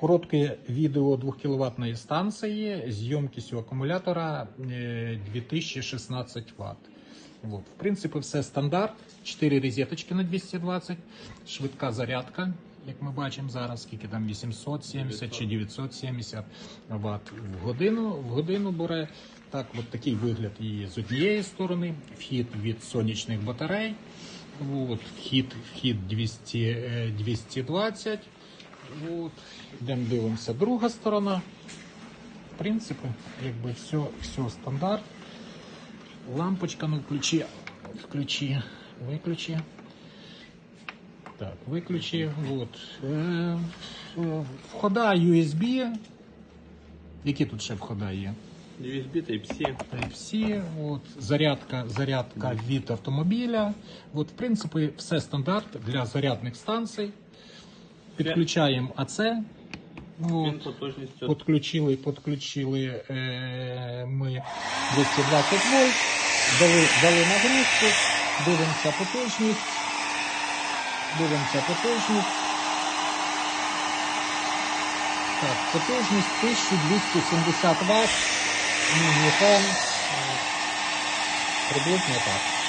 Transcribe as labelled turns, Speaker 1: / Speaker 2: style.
Speaker 1: Коротке відео 2 кВт станції з ємкістю акумулятора е, 2016 Вт. От. В принципі, все стандарт. 4 розеточки на 220, швидка зарядка, як ми бачимо зараз, скільки там 870 чи 970 Вт в годину. В годину бере. Так, от такий вигляд її з однієї сторони, вхід від сонячних батарей. От, вхід, вхід 200, е, 220. От. Йдемо дивимося друга сторона. В принципі, якби все, все стандарт. Лампочка, ну включи, включи, виключи. Так, виключи. От. Е, е, входа USB. Які тут ще входа є?
Speaker 2: USB Type-C.
Speaker 1: Type-C, от, зарядка, зарядка від автомобіля. От, в принципі, все стандарт для зарядних станцій. Підключаємо АЦ. От,
Speaker 2: потужністю
Speaker 1: підключили, підключили е, ми 220 вольт, дали, дали нагрузку, дивимося потужність. Дивимося потужність. Так, потужність 1270 Вт. Мігніфон. Приблизно так.